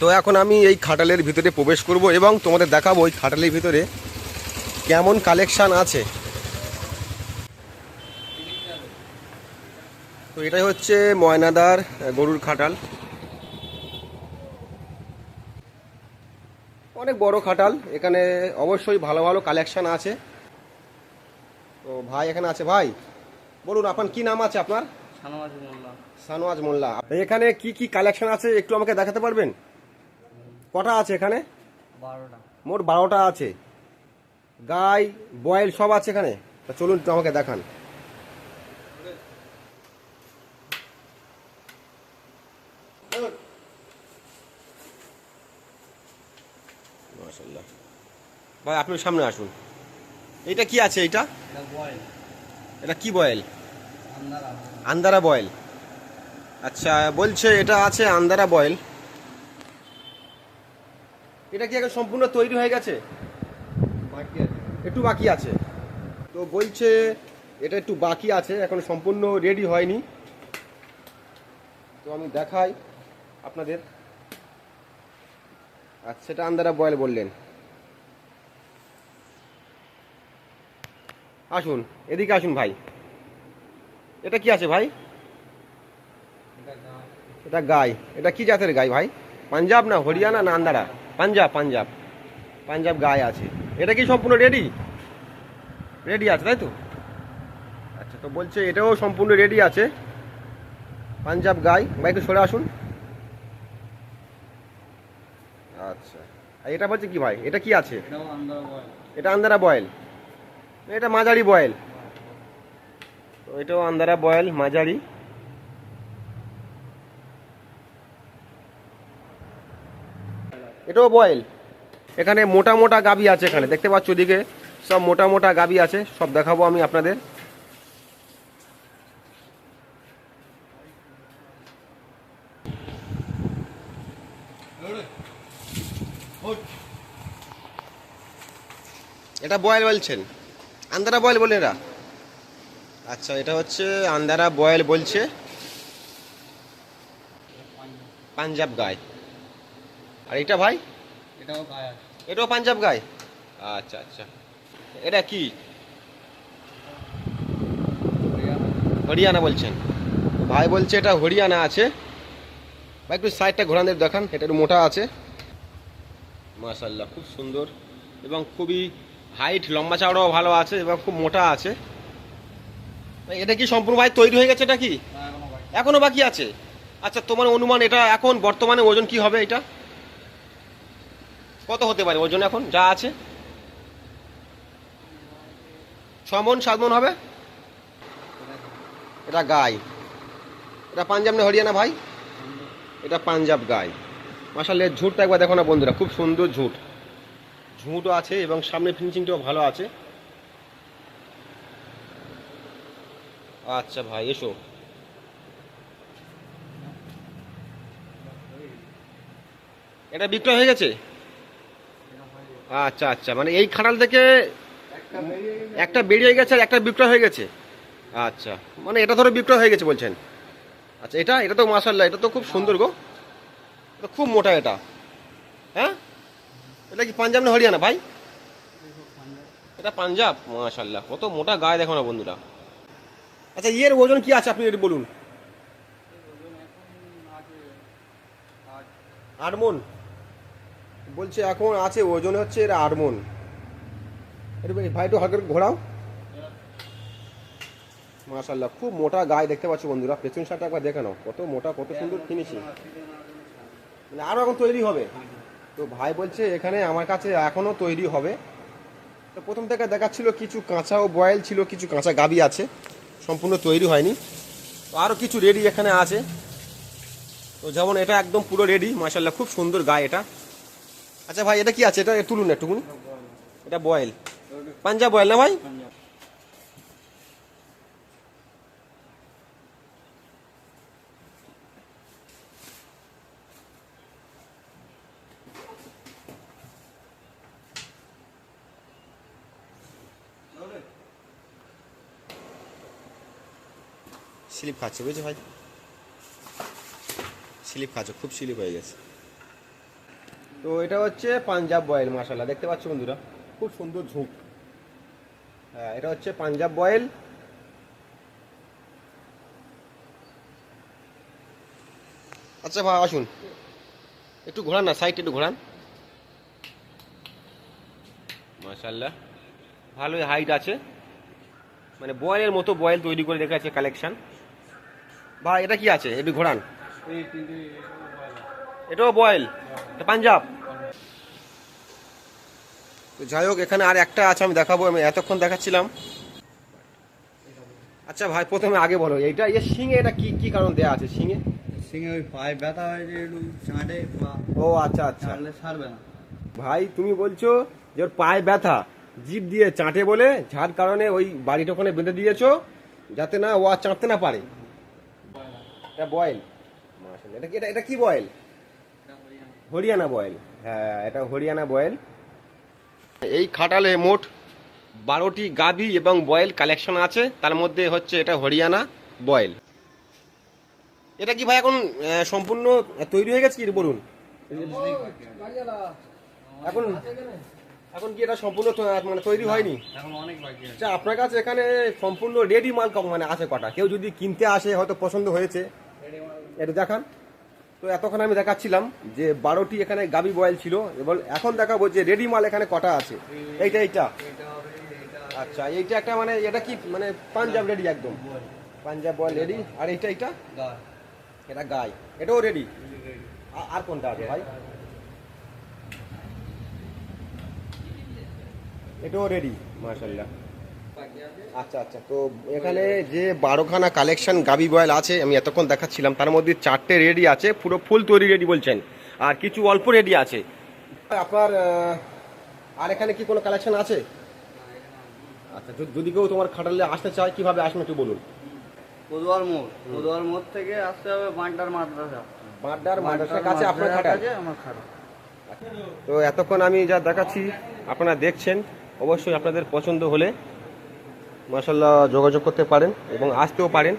তো এখন আমি এই খাটালের ভিতরে প্রবেশ করব এবং তোমাদের দেখাবো ওই খাটালের ভিতরে কেমন কালেকশান আছে। তো এটাই হচ্ছে ময়নাদার গরুর খাটাল। অনেক বড় খাটাল এখানে অবশ্যই ভালো ভালো কালেকশান আছে। তো ভাই এখানে আছে ভাই। বলুন আপনার কি নাম আছে আপনার? সানওয়াজ মোল্লা। সানোয়াজ মোল্লা। এখানে কি কি কালেকশন আছে একটু আমাকে দেখাতে পারবেন? কটা আছে এখানে? বারোটা। মোট বারোটা আছে। গাই বয়েল সব আছে এখানে? তা চলুন একটু আমাকে দেখান। ভাই আপনি সামনে আসুন। এটা কি আছে এটা এটা কি বয়েল? আন্দারা বয়েল। আচ্ছা বলছে এটা আছে আন্দারা বয়েল। এটা কি এখন সম্পূর্ণ তৈরি হয়ে গেছে? বাকি আছে। একটু বাকি আছে। তো বলছে এটা একটু বাকি আছে এখন সম্পূর্ণ রেডি হয়নি। তো আমি দেখাই আপনাদের। আচ্ছা সেটা আন্দারা বয়েল বললেন। আসুন এদিকে আসুন ভাই। এটা কি আছে ভাই? এটা গাই। এটা কি জাতের গাই ভাই? পাঞ্জাব না হরিয়ানা না আন্দারা? পাঞ্জাব পাঞ্জাব। পাঞ্জাব গাই আছে। এটা কি সম্পূর্ণ রেডি রেডি আছে তাই তো? আচ্ছা তো বলছে এটাও সম্পূর্ণ রেডি আছে। পাঞ্জাব গাই ভাই একটু সরে আসুন। আচ্ছা। আর এটা বলছে কি ভাই? এটা কি আছে? এটা আন্দারা বয়েল। এটা মাঝারি বয়েল। তো এটাও আন্দারা বয়েল মাঝারি। এটাও বয়েল এখানে মোটা মোটা গাবি আছে এখানে। দেখতে পাচ্ছ ওদিকে সব মোটা মোটা গাবি আছে। সব দেখাবো আমি আপনাদের। এটা বয়েল বলছেন। আন্দারা বয়েল বলে এরা। আচ্ছা এটা হচ্ছে আন্দারা বয়েল বলছে। পাঞ্জাব গায় আর এটা ভাই? এটাও গাছ এটাও পাঞ্জাব গায়? আচ্ছা আচ্ছা। এটা কি? হরিয়ানা বলছেন। ভাই বলছে এটা হরিয়ানা আছে। ভাই একটু সাইডটা ঘোরান দেখান। এটা একটু মোটা আছে। মাশাল্লাহ খুব সুন্দর এবং খুবই হাইট লম্বা চাওড়াও ভালো আছে এবং খুব মোটা আছে। এটা কি সম্পূর্ণ ভাই তৈরি হয়ে গেছে এটা কি? এখনও বাকি বাকি আছে? আচ্ছা তোমার অনুমান এটা এখন বর্তমানে ওজন কি হবে এটা? কত হতে পারে? ওজন এখন যা আছে। ছ মন সাত মন হবে? এটা গাই। এটা পাঞ্জাব না হরিয়ানা ভাই? এটা পাঞ্জাব গাই। মাসালে ঝুটটা একবার দেখো না বন্ধুরা, খুব সুন্দর ঝুট। ঝুঁটও আছে এবং সামনে ফিনিশিংটাও ভালো আছে। আচ্ছা ভাই, এসো। এটা বিক্রয় হয়ে গেছে? আচ্ছা আচ্ছা। মানে এই খাটাল থেকে একটা বেরিয়ে গেছে আর একটা বিক্রয় হয়ে গেছে? আচ্ছা। মানে এটা ধরো বিক্রয় হয়ে গেছে বলছেন? আচ্ছা এটা এটা তো মাসাল্লাহ এটা তো খুব সুন্দর গো। এটা খুব মোটা এটা। হ্যাঁ? এটা কি পাঞ্জাব না হরিয়ানা ভাই? এটা পাঞ্জাব? মাশাল্লাহ কত মোটা গায়ে দেখো না বন্ধুরা। আচ্ছা ইয়ের ওজন কি আছে আপনি একটু বলুন? আট মন বলছে এখন আছে, ওজন হচ্ছে এর মন একটু ভাই একটু হালকা ঘোরাও। মাশাল্লাহ খুব মোটা গায়ে দেখতে পাচ্ছ বন্ধুরা, পেছন সাইডটা একবার দেখে নাও, কত মোটা, কত সুন্দর ফিনিশিং মানে আরও এখন তৈরি হবে। তো ভাই বলছে, এখানে আমার কাছে এখনও তৈরি হবে। তো প্রথম থেকে দেখাচ্ছিল কিছু কাঁচা ও বয়েল ছিল, কিছু কাঁচা গাবি আছে। সম্পূর্ণ তৈরি হয়নি। তো আরও কিছু রেডি এখানে আছে। তো যেমন এটা একদম পুরো রেডি মাশাল্লাহ খুব সুন্দর গায়ে এটা। আচ্ছা ভাই, এটা কি আছে? এটা তুলুন না একটুকুনি এটা বয়েল পাঞ্জাব বয়েল না ভাই? স্লিপ খাচ্ছে, বুঝছ ভাই? স্লিপ খাচ্ছে, খুব স্লিপ হয়ে গেছে। তো এটা হচ্ছে পাঞ্জাব বয়েল মাসাল্লাহ দেখতে পাচ্ছ বন্ধুরা? খুব সুন্দর ঝুঁক হ্যাঁ এটা হচ্ছে পাঞ্জাব বয়েল। আচ্ছা ভাই, আসুন। একটু ঘোরান না সাইড একটু ঘোরান। মাশাল্লাহ ভালোই হাইট আছে। মানে বয়েলের মতো বয়েল তৈরি করে রেখেছে কালেকশান ভাই, এটা কি আছে? একটু ঘোরান। এটাও বয়েল? পাঞ্জাব। তো যাই হোক এখানে আর একটা আছে আমি দেখাবো আমি এতক্ষণ দেখাচ্ছিলাম। আচ্ছা ভাই প্রথমে আগে বলো এইটা এর শিঙে এটা কি কি কারণ দেয়া আছে শিঙে? সিংহে ওই পায়ে ব্যথা হয়েছে একটু চাঁটে বা ও আচ্ছা আচ্ছা। ছাড়বে না। ভাই তুমি বলছো যে ওর পায়ে ব্যথা জিভ দিয়ে চাটে বলে যার কারণে ওই বাড়িটা ওখানে বেঁধে দিয়েছ যাতে না ও আর চাটতে না পারে। এটা বয়েল। মাশাআল্লাহ। এটা কি এটা এটা কি বয়েল? হরিয়ানা বয়েল। হ্যাঁ এটা হরিয়ানা বয়েল। এই খাটালে মোট বারোটি গাভি এবং বয়েল কালেকশন আছে। তার মধ্যে হচ্ছে এটা হরিয়ানা বয়েল। এটা কি ভাই এখন সম্পূর্ণ তৈরি হয়ে গেছে কি বলুন? এখন এখন কি এটা সম্পূর্ণ মানে তৈরি হয়নি? আচ্ছা আপনার কাছে এখানে সম্পূর্ণ রেডি মাল মানে আছে কটা? কেউ যদি কিনতে আসে হয়তো পছন্দ হয়েছে। এটা দেখান। তো এতক্ষণ আমি দেখাচ্ছিলাম যে বারোটি এখানে গাবি বয়েল ছিল, এবং এখন দেখাবো যে রেডি মাল এখানে কটা আছে। এইটা এইটা। আচ্ছা এইটা একটা মানে এটা কি মানে পাঞ্জাব রেডি একদম? পাঞ্জাব বয়েল রেডি, আর এইটা এইটা? এটা গাই। এটাও রেডি? আর কোনটা আছে ভাই? এটাও রেডি আছে আচ্ছা আচ্ছা। তো এখানে যে বারোখানা কালেকশন গাবি বয়েল আছে আমি এতক্ষণ দেখাচ্ছিলাম তার মধ্যে চারটে রেডি আছে পুরো ফুল তৈরি রেডি বলছেন আর কিছু অল্প রেডি আছে। আপনার আর এখানে কি কোনো কালেকশন আছে? আচ্ছা যদি- কেউ তোমার খাটালে আসতে চায় কীভাবে আসবে একটু বলুন। পদুয়ার মোড় পদুয়ার মোড় থেকে আসতে হবে বান্টার মাদ্রাসা। মাদ্রাসার কাছে আপনার কাছে আমার খাটাল তো এতক্ষণ আমি যা দেখাচ্ছি আপনারা দেখছেন অবশ্যই আপনাদের পছন্দ হলে মাসাল্লাহ যোগাযোগ করতে পারেন এবং আসতেও পারেন।